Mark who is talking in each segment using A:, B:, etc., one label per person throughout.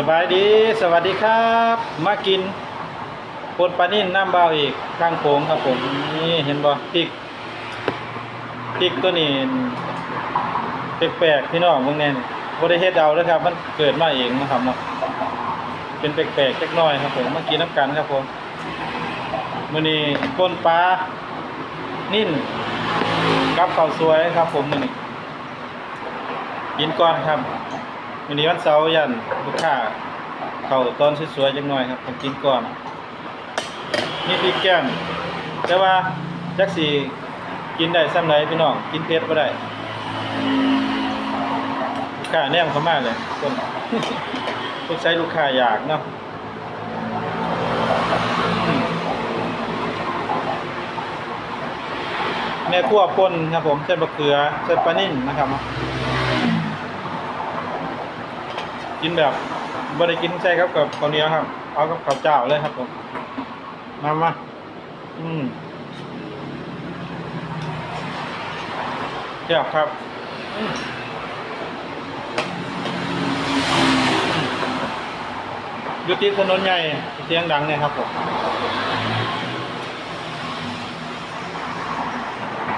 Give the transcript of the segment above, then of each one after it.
A: สบายดีสวัสดีครับ มากินปนปลานิ่นน้ำเบาอีกข้างโขงครับผมนี่เห็นบ่พริกพริกตัวนี้แปลกๆพี่น้องพวกนี้บ่ได้เฮดเอาเลยครับ มันเกิดมาเองนะครับเนาะเป็นแปลกๆจักหน่อยครับผมมากินน้ำกันครับผมมื้อนี้ปนปลานิ่นกับข้าวสวยครับผมมื้อนี้กินก่อนครับ วันนี้วันเสาร์ยันลูกค้าเข้าตอนสวยๆจังหน่อยครับผมกินก่อนนี่พริกแก้มแต่ว่าจักสีกินได้ซ้ำไหนพี่น้องกินเผ็ดบ่ได้ลูกค้าแนมเข้ามากเลยคนทุกใช้ลูกค้าอยากเนาะแม่ครัวป่นครับผมใส่บะเขือใส่ปลานิ่นนะครับเนาะ กินแบบบริกินใช่ครับกับข้าวเหนียวครับ เอากับข้าวเจ้าเลยครับผมมามาอืมเจียบครับอืมอยู่ที่ถนนใหญ่เสียงดังเนี่ยครับผม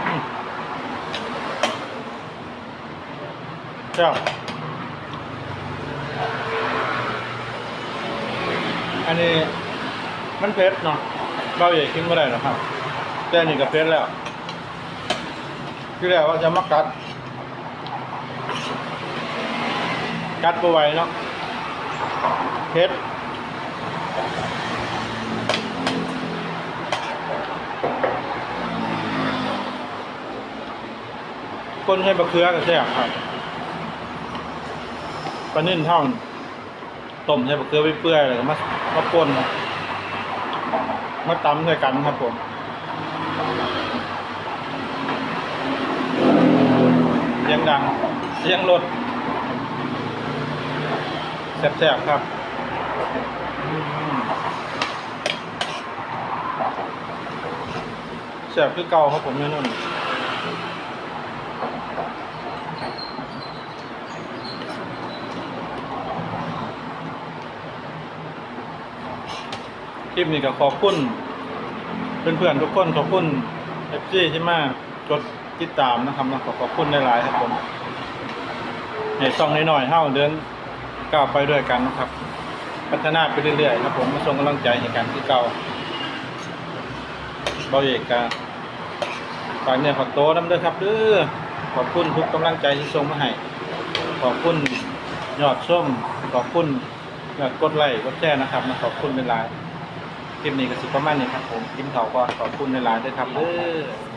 A: อืมเจีย อันนี้มันเผ็ดเนาะเบาใหญ่กินไม่ได้หรอกครับ แต่นี่ก็เผ็ดแล้วคือแล้วว่าจะมากัด กัดไปไวเนาะเผ็ดก้นให้บะเขือกับแซ่บครับปลานิ่นเท่า ต้มใส่บะเขือไปเปื่อยๆแล้วก็มามาป่นมาตำใส่กันครับผมเสียงดังเสียงรถแซ่บๆครับแซ่บคือเก่าครับผมแน่นอน คลิปนี้ก็ขอบคุณเพื่อนๆทุกคนขอบคุณเอฟซีที่มากดติดตามนะครับนะขอขอบคุณหลายๆครับผมให้ซองน้อยๆเท่าเดินก้าวไปด้วยกันนะครับ พัฒนาไปเรื่อยๆครับผมมาส่งกำลังใจให้กันที่เก่าเบาเอกกาฝากเนี่ยฝากโตน้ำเด้อครับเด้อขอบคุณทุกกำลังใจที่ส่งมาให้ขอบคุณยอดส้มขอบคุณยอดกดไลค์กดแชร์นะครับนะขอบคุณเป็นหลาย คลิปนี้ก็สิประมาณนี้ครับผมคลิปเขาก็ขอบคุณในร้านด้วยครับเด้อ